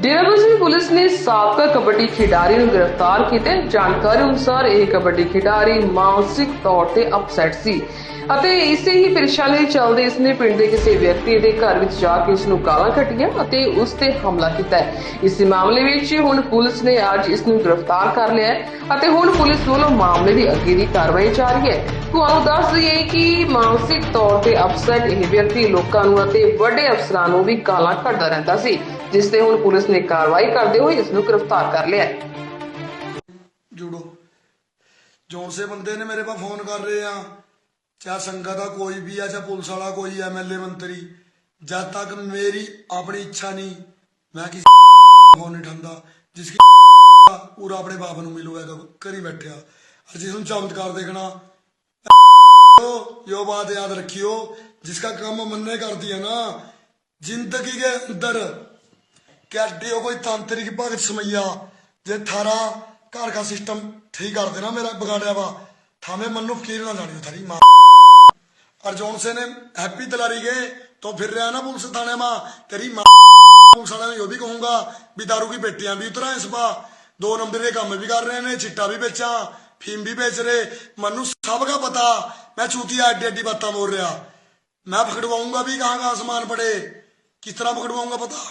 Derabassi police ਨੇ ਸਾਬਕਾ ਕਬੱਡੀ ਖਿਡਾਰੀ ਨੂੰ ਗ੍ਰਿਫਤਾਰ ਕੀਤਾ। ਜਾਣਕਾਰੀ ਅਨੁਸਾਰ ਇਹ ਕਬੱਡੀ ਖਿਡਾਰੀ ਮਾਨਸਿਕ ਤੌਰ ਤੇ ਅਪਸੈਟ ਸੀ। ਅਤੇ ਇਸੇ ਹੀ ਪਰੇਸ਼ਾਨੀ ਦੇ ਚੱਲਦੇ ਇਸਨੇ ਪਿੰਡ ਦੇ ਕਿਸੇ ਵਿਅਕਤੀ ਦੇ ਘਰ ਵਿੱਚ ਜਾ ਕੇ ਉਸ ਨੂੰ ਗਾਲਾਂ ਕੱਢੀਆਂ ਅਤੇ ਉਸ ਤੇ ਹਮਲਾ ਕੀਤਾ ਹੈ। ਇਸ ਮਾਮਲੇ ਵਿੱਚ ਹੁਣ ਪੁਲਿਸ ਨੇ ਅੱਜ ਇਸ ਨੂੰ ਗ੍ਰਿਫਤਾਰ ਕਰ ਲਿਆ ਹੈ ਅਤੇ ਹੁਣ ਪੁਲਿਸ ਵੱਲੋਂ ਮਾਮਲੇ ਦੀ ਅੱਗੇ ਦੀ ਕਾਰਵਾਈ ਜਾਰੀ ਹੈ। ਤੁਹਾਨੂੰ ਦੱਸ ਦਈਏ ਕਿ ਮਾਨਸਿਕ ਤੌਰ ਤੇ ਅਪਸੈਟ ਇਹ ਵਿਅਕਤੀ ਲੋਕਾਂ ਨੂੰ ਅਤੇ ਵੱਡੇ ਅਫਸਰਾਂ ਨੂੰ ਵੀ ਗਾਲਾਂ ਕੱਢਦਾ ਰਹਿੰਦਾ ਸੀ, ਜਿਸ ਤੇ ਹੁਣ ਪੁਲਿਸ ਨੇ ਕਾਰਵਾਈ ਕਰਦੇ ਹੋਏ ਇਸ ਨੂੰ ਗ੍ਰਿਫਤਾਰ ਕਰ ਲਿਆ ਜੂੜੋ। ਜੌਨ ਸੇ ਬੰਦੇ ਨੇ ਮੇਰੇ ਪਾ ਫੋਨ ਕਰ ਰਹੇ ਆ। ਚਾਹ ਸੰਗਤ ਦਾ ਕੋਈ ਵੀ ਆ ਚਾਹ ਪੁਲਿਸ ਵਾਲਾ ਕੋਈ ਐਮਐਲਏ ਮੰਤਰੀ ਜਦ ਤੱਕ ਮੇਰੀ ਆਪਣੀ ਇੱਛਾ ਨਹੀਂ ਮੈਂ ਕਿਸੇ ਫੋਨ ਨਹੀਂ ਠੰਦਾ ਜਿਸ ਕੀ ਪੂਰਾ ਆਪਣੇ ਬਾਪ ਨੂੰ ਮਿਲੂਗਾ ਕਰੀ ਬੈਠਿਆ और जिस ਨੂੰ चमत्कार देखना यो बात याद रखियो जिसका काम मनने कर दिया ना जिंदगी के अंदर कैडी हो कोई तांत्रिक भगत समैया जे थारा घर का सिस्टम ठीक कर देना मेरा बिगाड़िया वा थामे मनु फकीर ना जानी थारी माँ और जौन से ने हैप्पी दिलारी गए तो फिर रहा ना पुलिस थाने में तेरी माँ पुलिस वाले में यो भी कहूंगा भी दारू की पेटियां भी उतरा इस बा दो नंबर के काम भी कर रहे ने चिट्टा भी बेचा फीम भी बेच रहे मनु सब का पता मैं चूतिया एड्डी एड्डी बातें बोल रहा मैं पकड़वाऊंगा भी कहाँ कहाँ सामान पड़े किस तरह पकड़वाऊंगा पता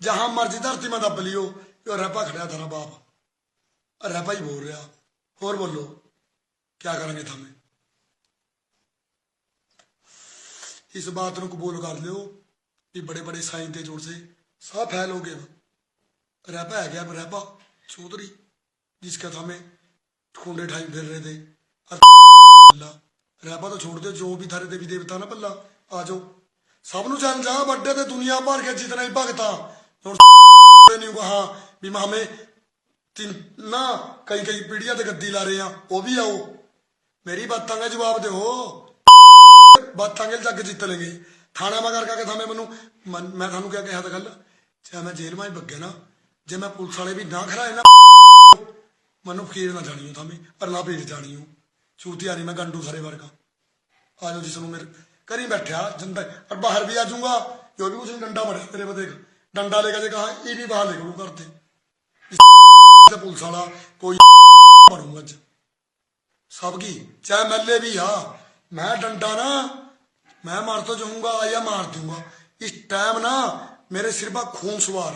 जहां मर्जी धरती में दब लियो यो रैपा खड़ा था बाप रैपा ही बोल रहा और बोलो क्या करेंगे इस बात ਨੂੰ ਕਬੂਲ ਕਰ ਲਿਓ ਵੀ ਬੜੇ ਬੜੇ ਸਾਈਂ ਤੇ ਜੋੜ ਸੇ ਸਭ ਫੈਲ ਹੋ ਗਏ ਰਹਿਪਾ ਹੈ ਗਿਆ ਰਹਿਪਾ ਚੌਧਰੀ जिसका हमें ठुंडे ठाई फिर रहे थे अल्लाह रहपा तो छोड़ दो जो भी थारे देवी देवता ना पल्ला आ जाओ सब ਨੂੰ ਜਾਣ ਜਾ ਵੱਡੇ ਤੇ ਦੁਨੀਆ ਭਰ ਕੇ ਜਿਤਨੇ ਵੀ ਭਗਤਾ ਹੁਣ ਨਹੀਂ ਕਹਾ ਵੀ ਮਾਮੇ ਤਿੰਨ ਨਾ ਕਈ ਕਈ ਪੀੜੀਆਂ ਤੇ ਗੱਦੀ ਲਾ ਰਹੇ ਆ ਉਹ ਵੀ ਆਓ ਮੇਰੀ ਬਾਤਾਂ ਦਾ ਜਵਾਬ ਦਿਓ ਬਾਤਾਂਗੇ ਜੱਗ ਜਿੱਤ ਲੇਗੇ ਥਾਣਾ ਮਗਰ ਕਰਕੇ ਥਾਮੇ ਮੈਨੂੰ ਮੈਂ ਤੁਹਾਨੂੰ ਕਿਹਾ ਕਿਹਾ ਤਾਂ ਗੱਲ, ਜੇ ਮੈਂ ਜੇਲ੍ਹ ਮਾਂ ਹੀ ਬੱਗੇ ਨਾ, ਜੇ ਮੈਂ ਪੁਲਿਸ ਵਾਲੇ ਵੀ ਨਾ ਖੜਾਏ ਨਾ, ਮੈਨੂੰ ਫਕੀਰ ਨਾ ਜਾਣੀਓ ਥਾਵੇਂ ਪਰ ਨਾ ਪੀੜ ਜਾਣੀਓ ਛੂਤਿਆ ਨਹੀਂ ਮੈਂ ਗੰਡੂ ਸਰੇ ਵਰਗਾ। ਆਜੋ ਜਿਸ ਨੂੰ ਮੇਰੇ ਕਰੀ ਬੈਠਿਆ, ਜਿੰਦਾ ਪਰ ਬਾਹਰ ਵੀ ਆ ਜਾਊਗਾ, ਜੋ ਵੀ ਕੁਛ ਡੰਡਾ ਮਰੇ ਤੇਰੇ ਬਦੇ ਡੰਡਾ ਲੈ ਕੇ ਜੇ ਕਹਾ, ਇਹ ਵੀ ਬਾਹਰ ਲੈ ਗਲੂ ਕਰਦੇ ਤੇ। ਪੁਲਿਸ ਵਾਲਾ ਕੋਈ ਮਰੂੰਗਾ ਅੱਜ। ਸਭ ਕੀ? ਚਾਹੇ ਮੱਲੇ ਵੀ ਆ। ਮੈਂ ਡੰਡਾ ਨਾ मैं मार तो जाऊँगा या मार दूँगा। इस टाइम ना मेरे सिर पर खून सवार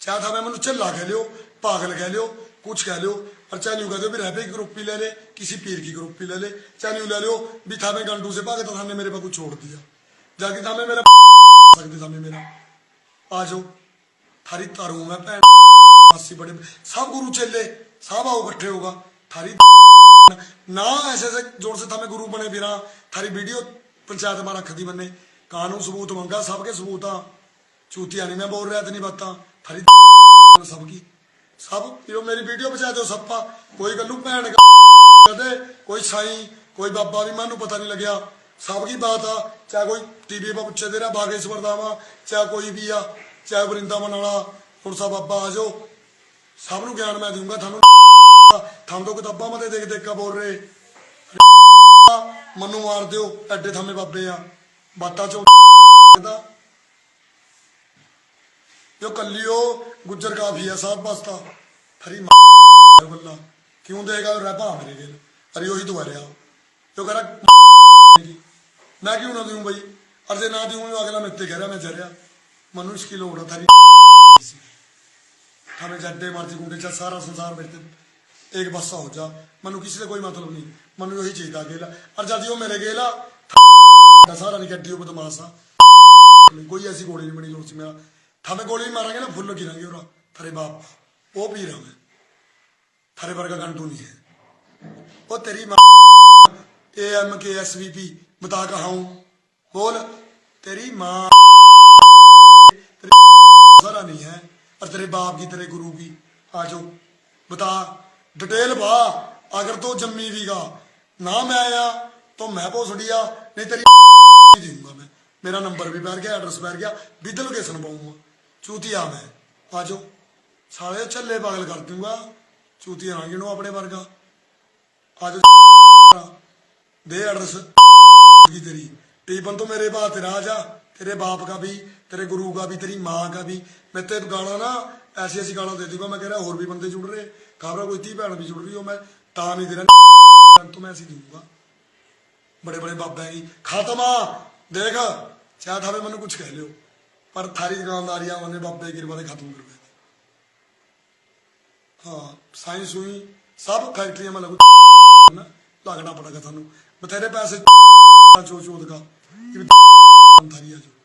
चाहे था मैं मैंने चिल्ला कह लियो, पागल कह लियो, कुछ कह लियो और चाहे यूँ कह दो भी रहपे की ग्रुप ले ले, किसी पीर की ग्रुप ले ले। चाहे यूँ ले लियो, भी था मैं गंडू से भागे तो थाने मेरे पर कुछ छोड़ दिया। जाके था मेरा सकते था मेरा। आ जाओ। थारी तारू मैं भैन मासी बड़े सब गुरु चेले, सब आओ इकट्ठे होगा। थारी ना ऐसे ऐसे ज़ोर से था मैं गुरु बने फिरा। थारी वीडियो ਪੰਚਾਇਤ ਮਾਂ ਅੱਖ ਬੰਨੇ। ਕਾਨੂੰਨ ਸਬੂਤ ਮੰਗਾ, ਸਭ ਕੇ ਸਬੂਤ। ਆ ਚੂਤੀਆਂ ਨਹੀਂ ਮੈਂ ਬੋਲ ਰਿਹਾ ਤੇ ਨਹੀਂ ਬਾਤਾਂ। ਥਰੀ ਸਭ ਕੀ? ਸਭ ਜੋ ਮੇਰੀ ਵੀਡੀਓ ਬਚਾ ਦਿਓ ਸੱਪਾ। ਕੋਈ ਗੱਲੂ ਭੈਣ ਕਦੇ, ਕੋਈ ਸਾਈ, ਕੋਈ ਬਾਬਾ ਵੀ ਮੈਨੂੰ ਪਤਾ ਨਹੀਂ ਲੱਗਿਆ। ਸਭ ਕੀ ਬਾਤ ਆ। ਚਾਹ ਕੋਈ ਟੀਵੀ 'ਤੇ ਪੁੱਛੇ ਤੇਰਾ ਬਾਗੇਸ਼ਵਰ ਦਾ ਵਾ। ਚਾਹ ਕੋਈ ਵੀ ਆ। ਚਾਹ ਬਰਿੰਦਾਵਨ ਵਾਲਾ। ਪੁਰਸਾ ਬਾਬਾ ਆ ਜਾਓ। ਸਭ ਨੂੰ ਗਿਆਨ ਮੈਂ ਦੂੰਗਾ ਤੁਹਾਨੂੰ ਤੁਹਾਨੂੰ ਕਿਤਾਬਾਂ ਮਤੇ ਦੇਖ ਦੇਖ ਕੇ ਬੋਲ ਰਹੇ। ਮੈਨੂੰ ਮਾਰ ਦਿਓ, ਐਡੇ ਥਾਵੇਂ ਬਾਬੇ ਆ। ਬਾਤਾਂ ਚੋਂ ਦਾ। ਜੋ ਕੱਲਿਓ ਗੁੱਜਰ ਕਾਫੀਆ ਸਾਹਿਬ ਬਸਤਾ ਫਰੀ ਬੱਲਾ। ਕਿਉਂ ਦੇਗਾ ਰੱਬਾ ਮੇਰੇ ਗੇਲ ਅਰੇ ਉਹੀ ਦੁਬਾਰਿਆ ਜੋ ਕਰਾ ਮੈਂ ਕਿਉਂ ਨਾ ਦਿਉਂ ਬਈ? ਅਰਜੇ ਨਾ ਦਿਉਂ ਅਗਲਾ ਮੈਂ ਤੇ ਕਹਿ ਰਿਹਾ, ਮੈਂ ਜਰਿਆ। ਮੈਨੂੰ ਇਸ ਕੀ ਲੋੜ ਆ, ਥਾਰੀ। ਥਾਵੇਂ ਜੱਡੇ ਮਰਜ਼ੀ ਗੁੰਡੇ ਚ ਸਾਰਾ ਸੰਸਾਰ ਮੇਰੇ ਤੇ एक बस्सा हो जा मनु किसी से कोई मतलब नहीं मनु यही चाहिए गेला और जब यो मेरे गेला सारा नहीं कट्टी बदमाशा कोई ऐसी गोली नहीं बनी लोग मेरा थामे गोली मारेंगे ना फुल गिरेंगे और थारे बाप वो पी रहा मैं थारे वर्गा घंटू नहीं है वो तेरी माँ A M K S V P बता कहा हूं बोल तेरी माँ सारा नहीं है और तेरे बाप की तेरे गुरु की आ जाओ बता डिटेल बा ਡਿਟੇਲ ਬਾ ਅਗਰ ਤੂੰ ਜੰਮੀ ਵੀਗਾ ਨਾ ਮੈਂ ਆਇਆ, ਤਾਂ ਮੈਂ ਭੋਸੜੀਆ ਨਹੀਂ ਤੇਰੀ ਦੇਊਂਗਾ ਮੈਂ। ਮੇਰਾ ਨੰਬਰ ਵੀ ਬੈਰ ਗਿਆ ਐਡਰੈਸ ਬੈਰ ਗਿਆ ਵਿਦ ਲੋਕੇਸ਼ਨ ਪਾਉਂਗਾ ਚੂਤੀਆ ਮੈਂ ਆਜੋ ਸਾਲੇ ਛੱਲੇ ਪਾਗਲ ਕਰ ਦੂੰਗਾ, ਚੂਤੀਆ ਨਾ ਗਿਣੋ ਆਪਣੇ ਵਰਗਾ। ਆਜੋ ਦੇ ਐਡਰੈਸ ਦੀ ਤੇਰੀ। ਤੀਬਨ ਤੋਂ ਮੇਰੇ ਬਾਤ ਰਾਜ ਆ ਤੇਰੇ ਬਾਪ ਕਾ ਵੀ, ਤੇਰੇ ਗੁਰੂ ਕਾ ਵੀ, ਤੇਰੀ ਮਾਂ ਕਾ ਵੀ। ਮੈਂ ਤੇ ਗਾਣਾ ਨਾ ਐਸੀ ਐਸੀ ਗਾਲਾਂ ਦੇ ਦੂੰਗਾ ਮੈਂ ਕਹਿ ਰਿਹਾ ਹੋਰ ਵੀ ਬੰਦੇ ਜੁੜ ਰਹੇ, ਖਬਰ ਕੋਈ ਧੀ ਭੈਣ ਵੀ ਜੁੜ ਰਹੀ ਹੋ ਮੈਂ ਤਾਂ ਨਹੀਂ ਦੇ ਰਿਹਾ। ਤੋਂ ਮੈਂ ਐਸੀ ਦੂੰਗਾ ਬੜੇ ਬੜੇ ਬਾਬਾ ਹੈ ਖਾਤਮਾ ਦੇਖ ਚਾਹ ਥਾਵੇ ਮੈਨੂੰ ਕੁਝ ਕਹਿ ਲਿਓ। ਪਰ ਥਾਰੀ ਦੁਕਾਨਦਾਰੀਆਂ ਉਹਨੇ ਬਾਬੇ ਕਿਰਪਾ ਦੇ ਖਤਮ ਕਰਵਾ ਹਾਂ ਸਾਇੰਸ ਹੋਈ ਸਭ ਫੈਕਟਰੀਆਂ ਮੈਂ ਲੱਗੂ ਲੱਗਣਾ ਪੜੇਗਾ ਤੁਹਾਨੂੰ। ਬਥੇਰੇ ਪੈਸੇ ਚੋ ਚੋ ਥਾਰੀ ਆ ਜੋ।